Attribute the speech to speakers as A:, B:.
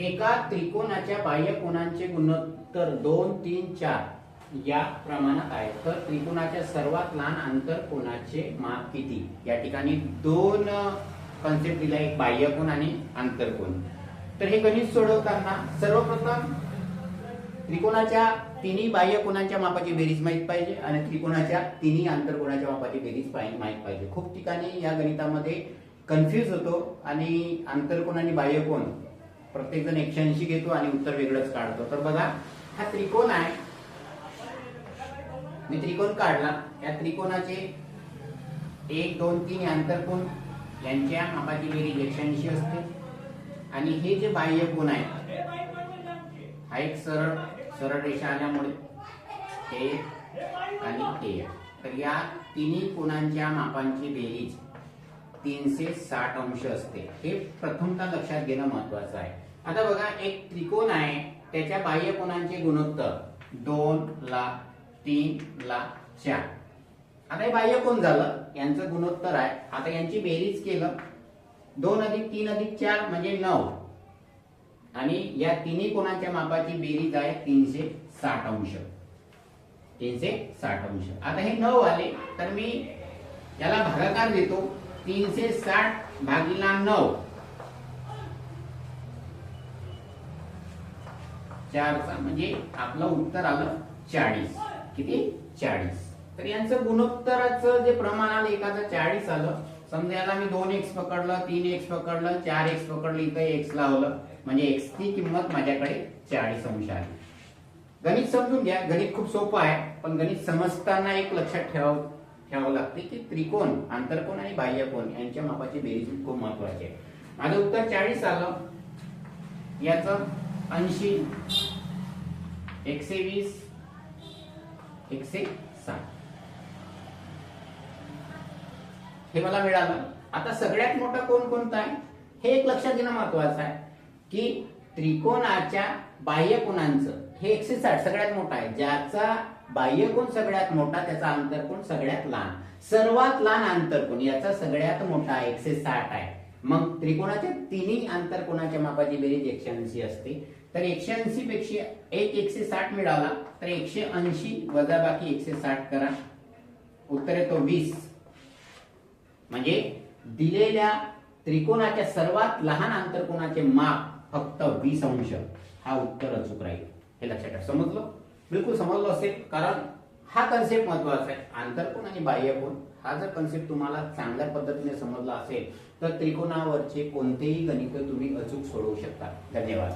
A: एका त्रिकोणाच्या बाह्य कोणांचे गुणोत्तर दोन तीन चार या प्रमाणात आहे. तर त्रिकोणाच्या सर्वात लहान अंतर कोणाचे माप किती? या ठिकाणी दोन कन्सेप्ट दिला एक बाह्य कोण आणि आंतरकोण तर हे गणित सोडवताना सर्वप्रथम त्रिकोणाच्या तिन्ही बाह्य कोणाच्या मापाची बेरीज माहीत पाहिजे आणि त्रिकोणाच्या तिन्ही आंतरकोणाच्या मापाची बेरीज पाहि- माहीत पाहिजे. खूप ठिकाणी या गणितामध्ये कन्फ्यूज होतो आणि आंतरकोण आणि बाह्य कोण प्रत्येक जण एकशे ऐंशी घेतो आणि उत्तर वेगळंच काढतो. तर बघा हा त्रिकोण आहे. मी त्रिकोण काढला. या त्रिकोणाचे एक दोन तीन हे आंतरकोण यांच्या मापाची बेरीज एकशे ऐंशी असते. आणि हे जे बाह्य कोण आहे हा एक सरळ सरळ रेषा आल्यामुळे हे आणि हे. तर या तिन्ही कोणांच्या मापांची बेरीज तीनशे साठ अंश असते. हे प्रथमतः लक्षात घेणं महत्वाचं आहे. आता बघा एक त्रिकोण आहे त्याच्या बाह्य कोणांचे गुणोत्तर. दोन ला तीन ला चार. आता हे बाह्य कोण झालं? यांचं गुणोत्तर आहे. आता यांची बेरीज केलं. दोन अधिक तीन अधिक चार म्हणजे नऊ. आणि या तिन्ही कोणाच्या मापाची बेरीज आहे तीनशे साठ अंश. तीनशे साठ अंश. आता हे नऊ आले तर मी याला भागाकार देतो. तीनशे साठ भागीला नऊ. चारचा म्हणजे आपलं उत्तर आलं चाळीस. किती? चाळीस. तर यांचं गुणोत्तराचं जे प्रमाण आलं एकाचं चाळीस आलं. समजा याला मी दोन एक्स पकडलं तीन एक्स पकडलं चार एक्स पकडलं इथं एक्स लावलं. म्हणजे एक्सची किंमत माझ्याकडे चाळीस अंश आली गणित समजून घ्या. गणित खूप सोपं आहे पण गणित समजताना एक लक्षात ठेवावं ठेवावं लागते की त्रिकोण आंतरकोण आणि बाह्यकोण यांच्या मापाची बेरीज खूप महत्वाची आहे. माझं उत्तर चाळीस आलं. याचं ऐंशी. एकशे वीस एकशे साठ हे मला मिळालं. आता सगळ्यात मोठा कोण कोणता आहे? हे एक लक्षात घेणं महत्वाचं आहे की त्रिकोणाच्या बाह्य कोणांचं हे एकशे साठ सगळ्यात मोठा आहे. ज्याचा बाह्य कोण सगळ्यात मोठा त्याचा आंतरकोण सगळ्यात लहान. सर्वात लहान आंतरकोण याचा सगळ्यात मोठा एकशे साठ आहे. मग त्रिकोणाच्या तिन्ही आंतरकोणाच्या मापाची बेरीज? एकशे ऐंशी असते. तर एकशे ऐंशी पेक्षा एक एकशे साठ मिळाला तर एकशे ऐंशी वजा बाकी एकशे साठ करा. उत्तर येतो वीस. म्हणजे दिलेल्या त्रिकोणाच्या सर्वात लहान आंतरकोणाचे माप? फक्त वीस अंश. हा उत्तर अचूक राहील. हे लक्षात ठेवा. समजलं? बिलकुल समजलं असेल? कारण हा कन्सेप्ट महत्त्वाचा आहे. आंतरकोण आणि बाह्यकोण हा जर कन्सेप्ट तुम्हाला चांगल्या पद्धतीने समजला असेल तर त्रिकोणावरचे कोणतेही गणित तुम्ही अचूक सोडवू शकता. धन्यवाद.